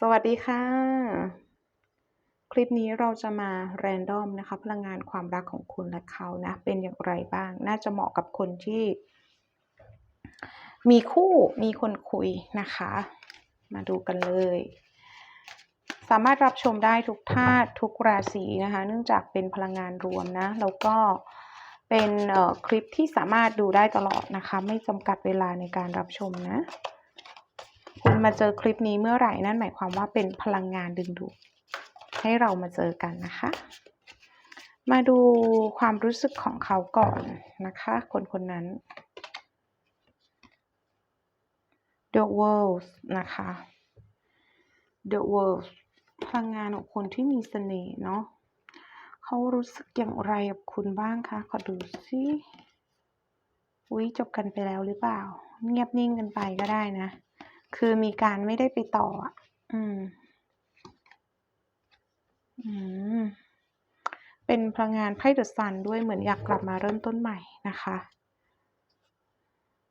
สวัสดีค่ะ คลิปนี้เราจะมาแรนดอมนะคะ พลังงานความรักของคุณและเขานะ เป็นอย่างไรบ้าง น่าจะเหมาะกับคนที่ มีคู่มีคนคุยนะคะ มาดูกันเลย สามารถรับชมได้ทุกธาตุทุกราศีนะคะ เนื่องจากเป็นพลังงานรวมนะ แล้วก็เป็นคลิปที่สามารถดูได้ตลอดนะคะ ไม่จำกัดเวลาในการรับชมนะ คุณมาเจอคลิปนี้เมื่อไหร่นั่นหมายความว่าเป็นพลังงานดึงดูดให้เรามาเจอกันนะคะ มาดูความรู้สึกของเขาก่อนนะคะ คนคนนั้น The World นะคะ The World พลังงานของคนที่มีเสน่ห์เนาะเขารู้สึกอย่างไรกับคุณบ้างคะขอดูสิอุ้ยจบกันไปแล้วหรือเปล่า เงียบนิ่งกันไปก็ได้นะ คือมีการไม่ได้ไปต่ออะ อืม อืม เป็นพลังงานไพ่เดอะซันด้วยเหมือนอยากกลับมาเริ่มต้นใหม่นะคะ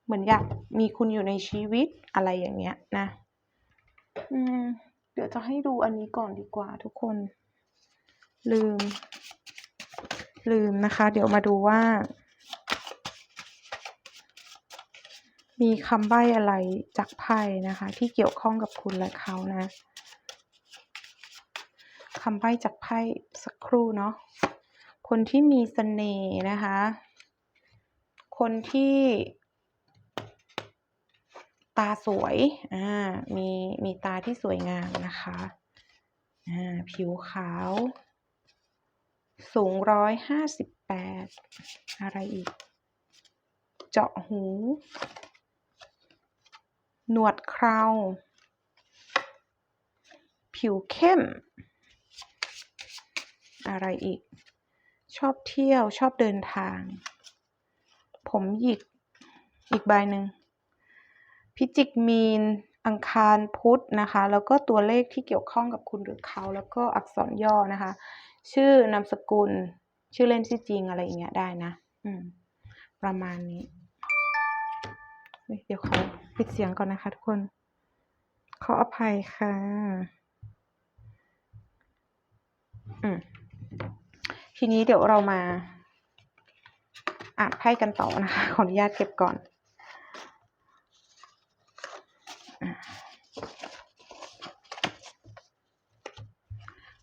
เหมือนอยากมีคุณอยู่ในชีวิตอะไรอย่างเงี้ยนะ อืม เดี๋ยวจะให้ดูอันนี้ก่อนดีกว่าทุกคน ลืม ลืมนะคะ เดี๋ยวมาดูว่า มีคำใบ้อะไรจากไพ่นะคะ ที่เกี่ยวข้องกับคุณและเขานะคำใบ้จากไพ่สักครู่เนาะคนที่มีเสน่ห์นะคะ คนที่ตาสวย อ่า มี มีตาที่สวยงามนะคะ อ่า ผิวขาว สูงร้อยห้าสิบแปด อะไรอีก เจาะหู หนวดเครา ผิวเข้ม อะไรอีก ชอบเที่ยวชอบเดินทาง ผมหยิก อีกใบหนึ่ง พิจิกมีน อังคารพุธนะคะ แล้วก็ตัวเลขที่เกี่ยวข้องกับคุณหรือเขา แล้วก็อักษรย่อนะคะ ชื่อนามสกุล ชื่อเล่นชื่อจริงอะไรอย่างเงี้ยได้นะ อืม ประมาณนี้ เดี๋ยวขอปิดเสียงก่อนนะคะทุกคน ขออภัยค่ะ อืมทีนี้เดี๋ยวเรามาอ่านไพ่กันต่อนะคะ ขออนุญาตเก็บก่อน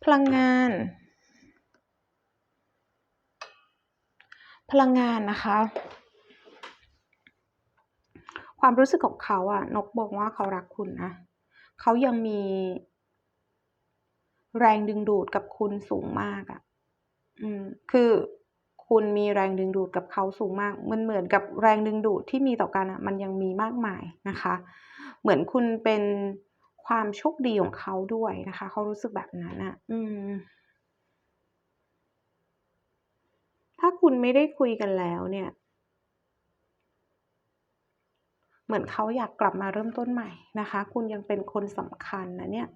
พลังงาน พลังงานนะคะ ความรู้สึกของเขาอะนกบอกว่าเขารักคุณนะเขายังมี แรงดึงดูดกับคุณสูงมากอะอืม คือคุณมีแรงดึงดูดกับเขาสูงมาก มันเหมือนกับแรงดึงดูดที่มีต่อกันอะมันยังมีมากมายนะคะ เหมือนคุณเป็นความโชคดีของเขาด้วยนะคะ เขารู้สึกแบบนั้นอะอืมถ้าคุณไม่ได้คุยกันแล้วเนี่ย เหมือนเขาอยากกลับมาเริ่มต้นใหม่นะคะ คุณยังเป็นคนสำคัญนะเนี่ย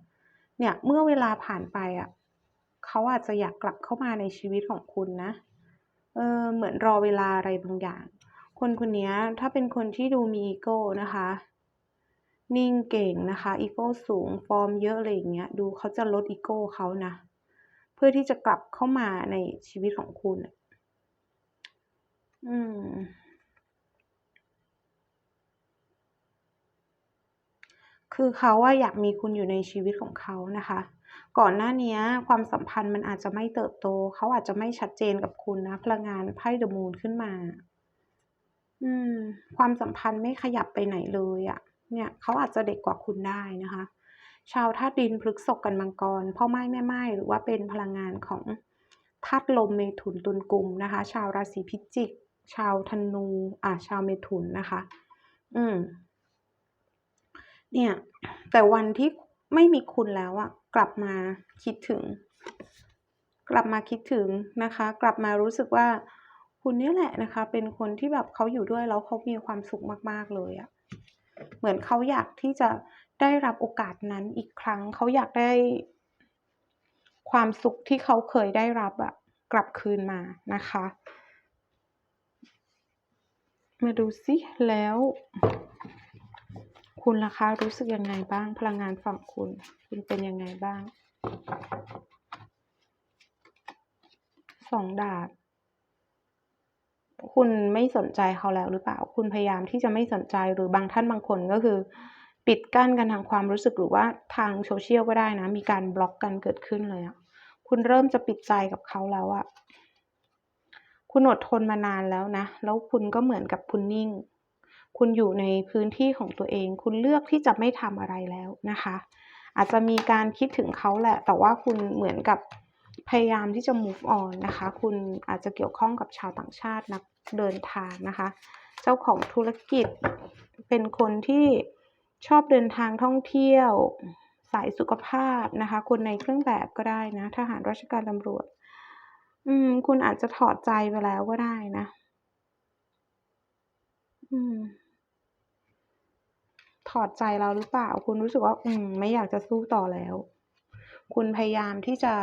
เนี่ยเมื่อเวลาผ่านไปอะเขาอาจจะอยากกลับเข้ามาในชีวิตของคุณนะ เออเหมือนรอเวลาอะไรบางอย่าง คนคนนี้ถ้าเป็นคนที่ดูมีอีโก้นะคะ นิ่งเก่งนะคะอีโก้สูงฟอร์มเยอะอะไรอย่างเงี้ย ดูเขาจะลดอีโก้เขานะ เพื่อที่จะกลับเข้ามาในชีวิตของคุณ อืม คือเขาว่าอยากมีคุณอยู่ในชีวิตของเขานะคะ ก่อนหน้านี้ความสัมพันธ์มันอาจจะไม่เติบโต เขาอาจจะไม่ชัดเจนกับคุณนะ พลังงานไพ่เดอะมูนขึ้นมา อืม ความสัมพันธ์ไม่ขยับไปไหนเลยอะ่ะ เนี่ยเขาอาจจะเด็กกว่าคุณได้นะคะ ชาวธาตุดินพฤกษกกันมังกรพ่อไม้แม่ไม้หรือว่าเป็นพลังงานของธาตุลมเมถุนตุลกุมนะคะ ชาวราศีพิจิก ชาวธนู อ่าชาวเมถุนนะคะ อืม เนี่ย แต่วันที่ไม่มีคุณแล้วอะกลับมาคิดถึง กลับมาคิดถึงนะคะ กลับมารู้สึกว่าคุณนี่แหละนะคะ เป็นคนที่แบบเขาอยู่ด้วยแล้วเขามีความสุขมาก ๆ เลยอะเหมือนเขาอยากที่จะได้รับโอกาสนั้นอีกครั้งเขาอยากได้ความสุขที่เขาเคยได้รับอะกลับคืนมานะคะ มาดูซิแล้ว คุณล่ะคะรู้สึกยังไงบ้าง พลังงานฝั่งคุณ คุณเป็นยังไงบ้าง2ดาบ คุณไม่สนใจเขาแล้วหรือเปล่า คุณพยายามที่จะไม่สนใจหรือบางท่านบางคนก็คือ ปิดกั้นกันทางความรู้สึกหรือว่าทาง social ก็ได้นะ มีการบล็อกกันเกิดขึ้นเลยอะคุณเริ่มจะปิดใจกับเขาแล้วอะคุณอดทนมานานแล้วนะ แล้วคุณก็เหมือนกับคุณนิ่ง คุณอยู่ในพื้นที่ของตัวเอง คุณเลือกที่จะไม่ทำอะไรแล้วนะคะ อาจจะมีการคิดถึงเขาแหละ แต่ว่าคุณเหมือนกับพยายามที่จะ move on นะคะ คุณอาจจะเกี่ยวข้องกับชาวต่างชาตินักเดินทางนะคะ เจ้าของธุรกิจเป็นคนที่ชอบเดินทางท่องเที่ยว สายสุขภาพนะคะ คนในเครื่องแบบก็ได้นะ ทหารราชการตำรวจ อืม คุณอาจจะถอดใจไปแล้วก็ได้นะ อืม ถ อดใจแล้วหรือเปล่า คุณรู้สึกว่า อืม ไม่อยากจะสู้ต่อแล้ว คุณพยายามที่จะ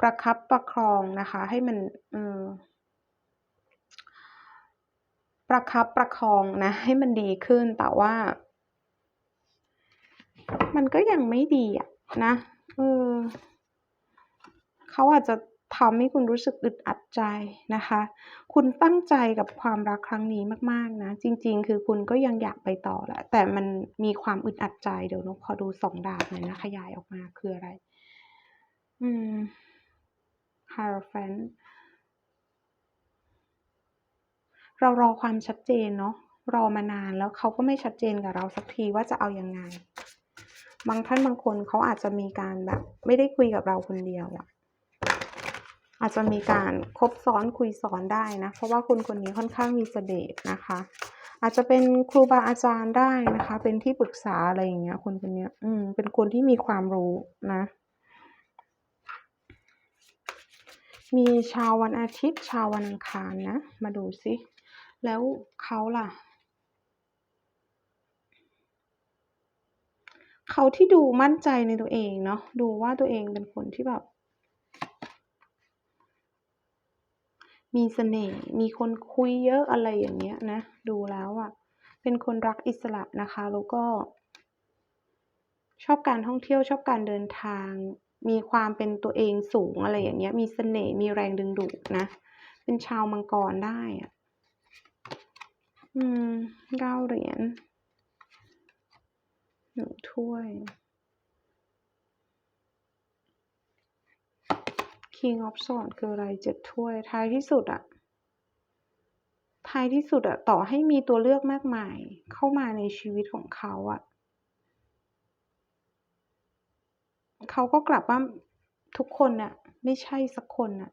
ประคับประครองนะคะ ให้มันเออประคับประคองนะ ให้มันดีขึ้นแต่ว่า มันก็ยังไม่ดีอะนะเออเขาอาจจะ ทำให้คุณรู้สึกอึดอัดใจนะคะ คุณตั้งใจกับความรักครั้งนี้มากๆนะ จริง ๆ คือคุณก็ยังอยากไปต่อแหละ แต่มันมีความอึดอัดใจ เดี๋ยวนกขอดู2ดาบหน่อยนะ ขยายออกมาคืออะไร?อืม Hierophant เรารอความชัดเจนเนาะ รอมานานแล้วเขาก็ไม่ชัดเจนกับเราสักทีว่าจะเอายังไง บางท่านบางคนเขาอาจจะมีการแบบ ไม่ได้คุยกับเราคนเดียวอะ อาจจะมีการคบซ้อนคุยซ้อนได้นะ เพราะว่าคนคนนี้ค่อนข้างมีเสน่ห์นะคะ อาจจะเป็นครูบาอาจารย์ได้นะคะ เป็นที่ปรึกษาอะไรอย่างเงี้ยคนคนนี้อืมเป็นคนที่มีความรู้นะ มีชาววันอาทิตย์ ชาววันอังคารนะ มาดูซิแล้วเขาล่ะเขาที่ดูมั่นใจในตัวเองเนาะดูว่าตัวเองเป็นคนที่แบบ มีเสน่ห์มีคนคุยเยอะอะไรอย่างเงี้ยนะ ดูแล้วอะเป็นคนรักอิสระนะคะ แล้วก็ ชอบการท่องเที่ยวชอบการเดินทาง มีความเป็นตัวเองสูงอะไรอย่างเงี้ย มีเสน่ห์มีแรงดึงดูดนะ เป็นชาวมังกรได้อะอืม9เหรียญ1ถ้วย King of Swords คืออะไร7ถ้วยท้ายที่สุดอะท้ายที่สุดอะต่อให้มีตัวเลือกมากมายเข้ามาในชีวิตของเขาอะเขาก็กลับว่าทุกคนน่ะไม่ใช่สักคนน่ะ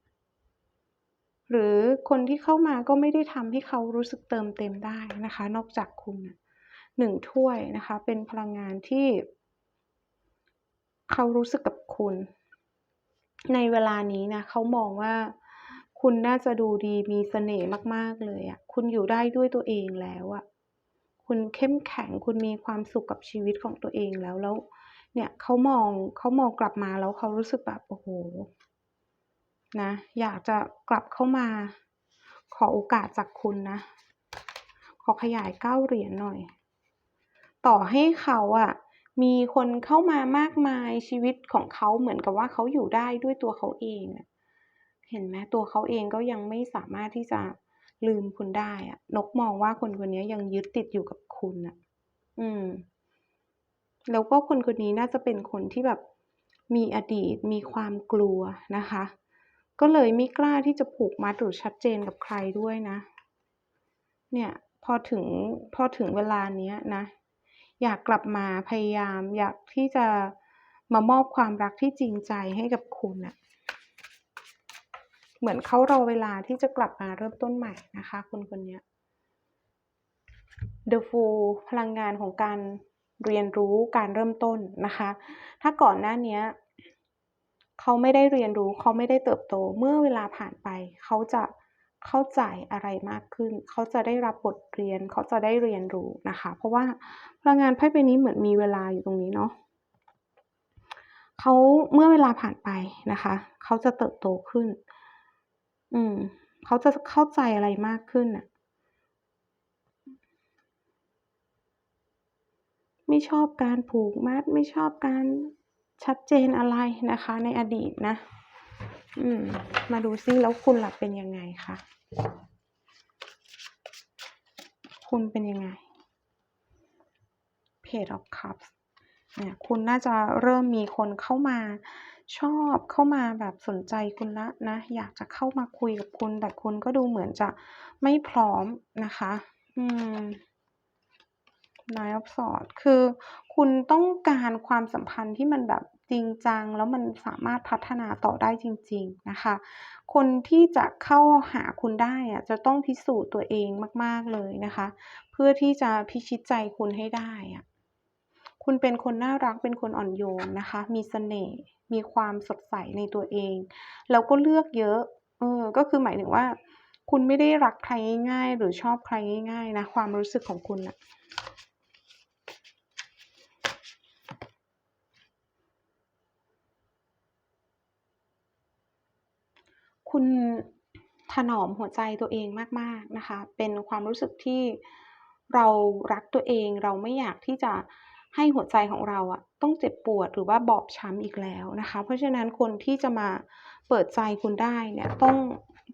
หรือคนที่เข้ามาก็ไม่ได้ทำให้เขารู้สึกเติมเต็มได้นะคะ นอกจากคุณน่ะ1ถ้วยนะคะ เป็นพลังงานที่ เขารู้สึกกับคุณ ในเวลานี้นะเขามองว่าคุณน่าจะดูดีมีเสน่ห์มาก ๆ เลยอะคุณอยู่ได้ด้วยตัวเองแล้วอะคุณเข้มแข็ง คุณมีความสุขกับชีวิตของตัวเองแล้ว แล้ว เนี่ยเขามองเขามองกลับมาแล้วเขารู้สึกแบบโอ้โฮนะ อยากจะกลับเข้ามา ขอโอกาสจากคุณนะ ขอขยาย9เหรียญหน่อย ต่อให้เขาอะ มีคนเข้ามามากมายชีวิตของเขาเหมือนกับว่าเขาอยู่ได้ด้วยตัวเขาเองเห็นไหมตัวเขาเองก็ยังไม่สามารถที่จะลืมคุณได้อะนกมองว่าคนคนนี้ยังยึดติดอยู่กับคุณน่ะอืม แล้วก็คนคนนี้น่าจะเป็นคนที่แบบมีอดีตมีความกลัวนะคะ ก็เลยไม่กล้าที่จะผูกมัดหรือชัดเจนกับใครด้วยนะ เนี่ย พอถึงพอถึงเวลาเนี้ยนะ อยากกลับมาพยายาม อยากที่จะมามอบความรักที่จริงใจให้กับคุณน่ะเหมือนเขารอเวลาที่จะกลับมาเริ่มต้นใหม่นะคะ คนคนนี้ The Fool พลังงานของการเรียนรู้การเริ่มต้นนะคะ ถ้าก่อนหน้านี้เขาไม่ได้เรียนรู้เขาไม่ได้เติบโต เมื่อเวลาผ่านไป เขาจะ เข้าใจอะไรมากขึ้น เขาจะได้รับบทเรียน เขาจะได้เรียนรู้นะคะ เพราะว่าพลังงานไพ่ใบนี้เหมือนมีเวลาอยู่ตรงนี้เนาะเขาเมื่อเวลาผ่านไปนะคะ เขาจะเติบโตขึ้น อืม เขาจะเข้าใจอะไรมากขึ้นน่ะไม่ชอบการผูกมัด ไม่ชอบการชัดเจนอะไรนะคะ ในอดีตนะ อืม มาดูซิแล้วคุณหล่ะเป็นยังไงคะคุณเป็นยังไง Page of Cups เนี่ยคุณน่าจะเริ่มมีคนเข้ามาชอบเข้ามาแบบสนใจคุณล้วนะ อยากจะเข้ามาคุยกับคุณ แต่คุณก็ดูเหมือนจะไม่พร้อมนะคะ อืม Nine of Swords คือคุณต้องการความสัมพันธ์ที่มันแบบ จริงจัง แล้วมันสามารถพัฒนาต่อได้จริง ๆนะคะ คนที่จะเข้าหาคุณได้อะจะต้องพิสูจน์ตัวเองมากๆเลยนะคะ เพื่อที่จะพิชิตใจคุณให้ได้อะคุณเป็นคนน่ารักเป็นคนอ่อนโยนนะคะ มีเสน่ห์มีความสดใสในตัวเอง แล้วก็เลือกเยอะเออก็คือหมายถึงว่า คุณไม่ได้รักใครง่ายๆ หรือชอบใครง่ายๆนะความรู้สึกของคุณนะ คุณถนอมหัวใจตัวเองมาก ๆ นะคะ เป็นความรู้สึกที่เรารักตัวเอง เราไม่อยากที่จะให้หัวใจของเราอะต้องเจ็บปวดหรือว่าบอบช้ำอีกแล้วนะคะ เพราะฉะนั้นคนที่จะมาเปิดใจคุณได้เนี่ยต้อง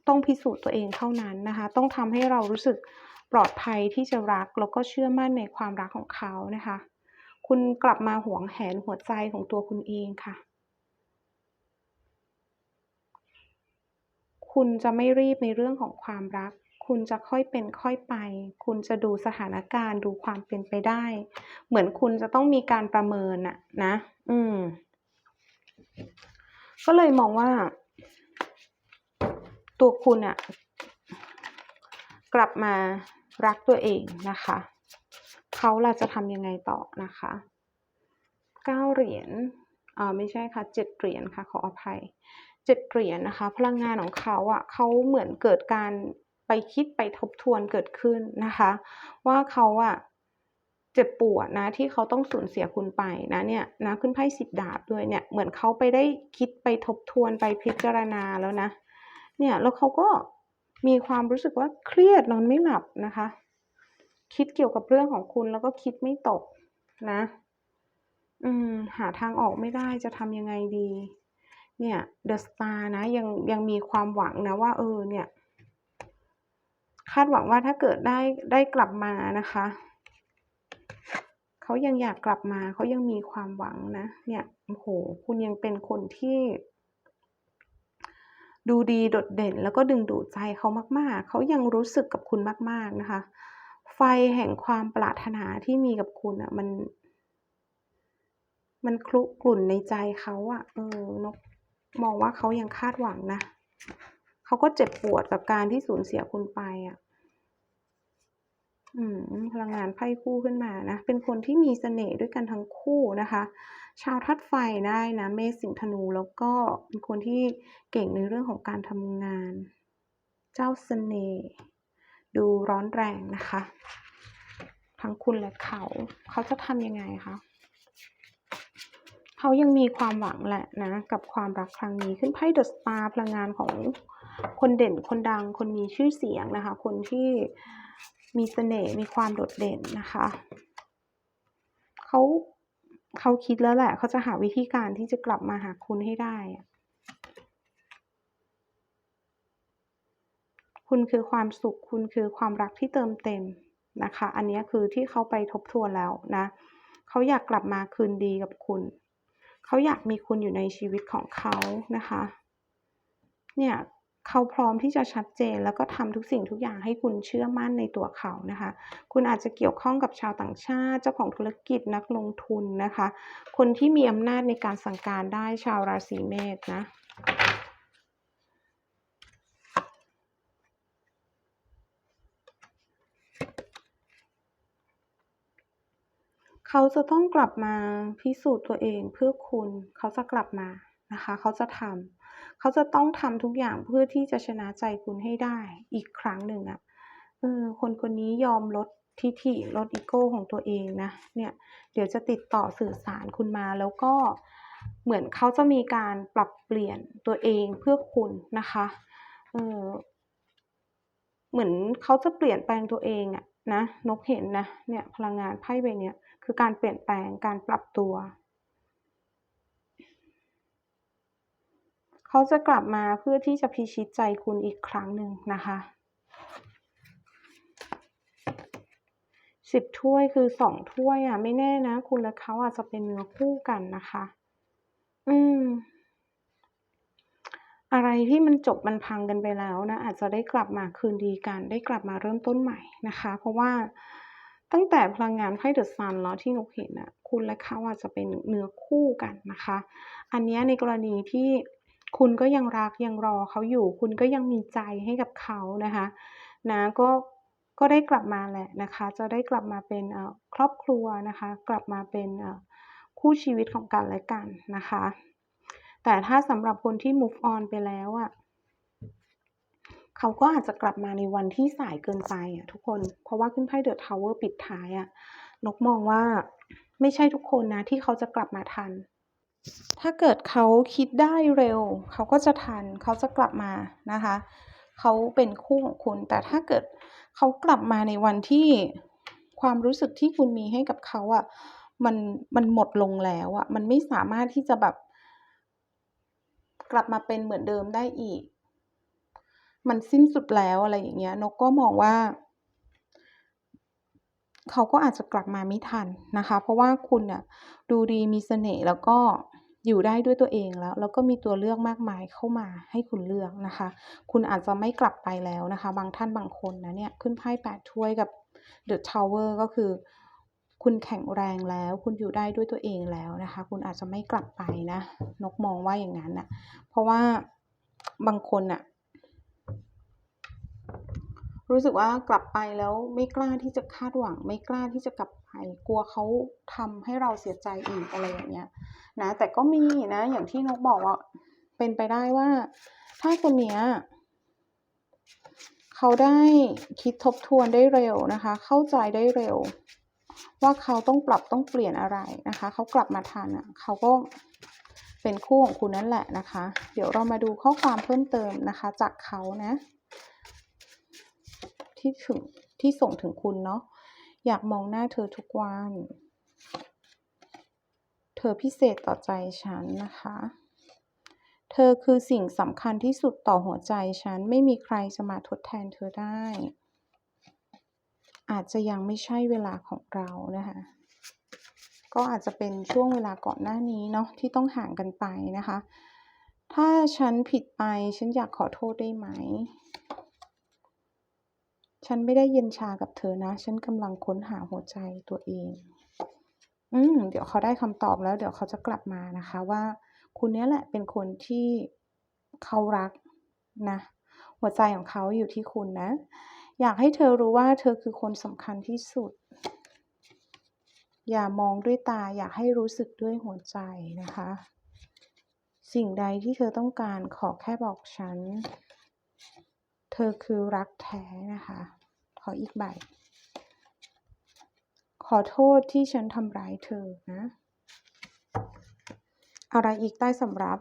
ต้องพิสูจน์ตัวเองเท่านั้นนะคะ ต้องทำให้เรารู้สึกปลอดภัยที่จะรักแล้วก็เชื่อมั่นในความรักของเขานะคะ คุณกลับมาหวงแหนหัวใจของตัวคุณเองค่ะ คุณจะไม่รีบในเรื่องของความรัก คุณจะค่อยเป็นค่อยไป คุณจะดูสถานการณ์ดูความเป็นไปได้ เหมือนคุณจะต้องมีการประเมินน่ะนะ อืม ก็เลยมองว่า ตัวคุณน่ะกลับมารักตัวเองนะคะ เขาล่ะจะทำยังไงต่อนะคะ9เหรียญอ่าไม่ใช่ค่ะ7เหรียญค่ะขออภัย 7เหรียญนะคะ พลังงานของเขาอะเขาเหมือนเกิดการไปคิดไปทบทวนเกิดขึ้นนะคะ ว่าเขาอะเจ็บปวดนะที่เขาต้องสูญเสียคุณไปนะเนี่ยนะขึ้นไพ่สิบดาบด้วยเนี่ยเหมือนเขาไปได้คิดไปทบทวนไปพิจารณาแล้วนะ เนี่ยแล้วเขาก็มีความรู้สึกว่าเครียดนอนไม่หลับนะคะ คิดเกี่ยวกับเรื่องของคุณแล้วก็คิดไม่ตกนะ อืม หาทางออกไม่ได้จะทำยังไงดี เนี่ย The Star นะยังยังมีความหวังนะว่าเออเนี่ย คาดหวังว่าถ้าเกิดได้ได้กลับมานะคะเขายังอยากกลับมาเขายังมีความหวังนะ เนี่ยโอ้โฮคุณยังเป็นคนที่ดูดีโดดเด่นแล้วก็ดึงดูดใจเขามาก ๆ เขายังรู้สึกกับคุณมาก ๆ นะคะ ไฟแห่งความปรารถนาที่มีกับคุณน่ะ มัน มันครุกรุ่นในใจเขาอะ เออนก มองว่าเขายังคาดหวังนะเขาก็เจ็บปวดกับการที่สูญเสียคุณไปอะอืมพลังงานไพ่คู่ขึ้นมานะ เป็นคนที่มีเสน่ห์ด้วยกันทั้งคู่นะคะ ชาวธาตุไฟได้นะเมษสิงธนูแล้วก็เป็นคนที่เก่งในเรื่องของการทำงาน เจ้าเสน่ห์ดูร้อนแรงนะคะ ทั้งคุณและเขา เขาจะทำยังไงคะ? เขายังมีความหวังแหละนะ กับความรักครั้งนี้ขึ้นไพ่ The Star พลังงานของคนเด่นคนดังคนมีชื่อเสียงนะคะ คนที่มีเสน่ห์มีความโดดเด่นนะคะเขาเขาคิดแล้วแหละเขาจะหาวิธีการที่จะกลับมาหาคุณให้ได้ คุณคือความสุข คุณคือความรักที่เติมเต็มนะคะ อันนี้คือที่เขาไปทบทวนแล้วนะ เขาอยากกลับมาคืนดีกับคุณ เขาอยากมีคุณอยู่ในชีวิตของเขานะคะ เนี่ยเขาพร้อมที่จะชัดเจนแล้วก็ทำทุกสิ่งทุกอย่างให้คุณเชื่อมั่นในตัวเขานะคะ คุณอาจจะเกี่ยวข้องกับชาวต่างชาติ เจ้าของธุรกิจนักลงทุนนะคะ คนที่มีอำนาจในการสั่งการได้ชาวราศีเมษนะ เขาจะต้องกลับมาพิสูจน์ตัวเองเพื่อคุณ เขาจะกลับมานะคะ เขาจะทำเขาจะต้องทำทุกอย่างเพื่อที่จะชนะใจคุณให้ได้อีกครั้งหนึ่งอะเออคนคนนี้ยอมลดทิฐิลดอีโก้ของตัวเองนะเนี่ยเดี๋ยวจะติดต่อสื่อสารคุณมาแล้วก็เหมือนเขาจะมีการปรับเปลี่ยนตัวเองเพื่อคุณนะคะเออเหมือนเขาจะเปลี่ยนแปลงตัวเองอะนะนกเห็นนะเนี่ยพลังงานไพ่ใบเนี้ย คือการเปลี่ยนแปลงการปรับตัว เขาจะกลับมาเพื่อที่จะพิชิตใจคุณอีกครั้งหนึ่งนะคะสิบถ้วยคือสองถ้วยอะไม่แน่นะ คุณและเขาอาจจะเป็นเนื้อคู่กันนะคะ อืม อะไรที่มันจบมันพังกันไปแล้วนะ อาจจะได้กลับมาคืนดีกัน ได้กลับมาเริ่มต้นใหม่นะคะ เพราะว่า ตั้งแต่พลังงานไพ่เดอะซันแล้วที่นกเห็นน่ะคุณและเขาอาจจะเป็นเนื้อคู่กันนะคะ อันนี้ในกรณีที่คุณก็ยังรักยังรอเขาอยู่ คุณก็ยังมีใจให้กับเขานะคะนะก็ก็ได้กลับมาแหละนะคะ จะได้กลับมาเป็นครอบครัวนะคะ กลับมาเป็นคู่ชีวิตของกันและกันนะคะ แต่ถ้าสำหรับคนที่ move on ไปแล้วอะ เขาก็อาจจะกลับมาในวันที่สายเกินไปอะทุกคน เพราะว่าขึ้นไพ่ The Tower ปิดท้ายอะนกมองว่าไม่ใช่ทุกคนนะที่เขาจะกลับมาทัน ถ้าเกิดเขาคิดได้เร็ว เขาก็จะทัน เขาจะกลับมานะคะ เขาเป็นคู่ของคุณ แต่ถ้าเกิดเขากลับมาในวันที่ความรู้สึกที่คุณมีให้กับเขาอะมันมันหมดลงแล้วอะมันไม่สามารถที่จะแบบ กลับมาเป็นเหมือนเดิมได้อีก มันสิ้นสุดแล้วอะไรอย่างเงี้ยนกก็มองว่า เขาก็อาจจะกลับมาไม่ทันนะคะ เพราะว่าคุณน่ะดูดีมีเสน่ห์แล้วก็อยู่ได้ด้วยตัวเองแล้ว แล้วก็มีตัวเลือกมากมายเข้ามาให้คุณเลือกนะคะ คุณอาจจะไม่กลับไปแล้วนะคะ บางท่านบางคนนะเนี่ยขึ้นไพ่8ถ้วยกับ The Tower ก็คือ คุณแข็งแรงแล้ว คุณอยู่ได้ด้วยตัวเองแล้วนะคะ คุณอาจจะไม่กลับไปนะ นกมองว่าอย่างงั้นน่ะเพราะว่าบางคนน่ะ รู้สึกว่ากลับไปแล้วไม่กล้าที่จะคาดหวัง ไม่กล้าที่จะกลับไปกลัวเขาทำให้เราเสียใจอีกอะไรอย่างเงี้ยนะแต่ก็มีนะอย่างที่นกบอกว่าเป็นไปได้ว่า ถ้าคนเนี้ยเขาได้คิดทบทวนได้เร็วนะคะ เข้าใจได้เร็ว ว่าเขาต้องปรับต้องเปลี่ยนอะไรนะคะ เขากลับมาทันอะเขาก็เป็นคู่ของคุณนั่นแหละนะคะ เดี๋ยวเรามาดูข้อความเพิ่มเติมนะคะ จากเขานะ ที่ถึงที่ส่งถึงคุณเนาะอยากมองหน้าเธอทุกวัน เธอพิเศษต่อใจฉันนะคะ เธอคือสิ่งสำคัญที่สุดต่อหัวใจฉัน ไม่มีใครจะมาทดแทนเธอได้ อาจจะยังไม่ใช่เวลาของเรานะคะก็อาจจะเป็นช่วงเวลาก่อนหน้านี้เนาะที่ต้องห่างกันไปนะคะ ถ้าฉันผิดไปฉันอยากขอโทษได้ไหม ฉันไม่ได้เย็นชากับเธอนะ ฉันกำลังค้นหาหัวใจตัวเอง อืม เดี๋ยวเขาได้คำตอบแล้ว เดี๋ยวเขาจะกลับมานะคะว่า คุณนี่ยแหละเป็นคนที่เขารักนะ หัวใจของเขาอยู่ที่คุณนะ อยากให้เธอรู้ว่าเธอคือคนสำคัญที่สุด อย่ามองด้วยตา อยากให้รู้สึกด้วยหัวใจนะคะ สิ่งใดที่เธอต้องการขอแค่บอกฉัน เธอคือรักแท้นะคะ ออีกใบ ขอโทษที่ฉันทำร้ายเธอนะ อะไรอีกใต้สำรับ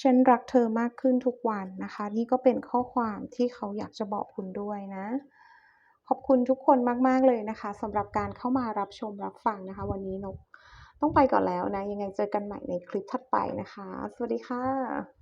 ฉันรักเธอมากขึ้นทุกวันนะคะ นี่ก็เป็นข้อความที่เขาอยากจะบอกคุณด้วยนะ ขอบคุณทุกคนมาก ๆ เลยนะคะสำหรับการเข้ามารับชมรับฟังนะคะ วันนี้นกต้องไปก่อนแล้วนะ ยังไงเจอกันใหม่ในคลิปถัดไปนะคะ สวัสดีค่ะ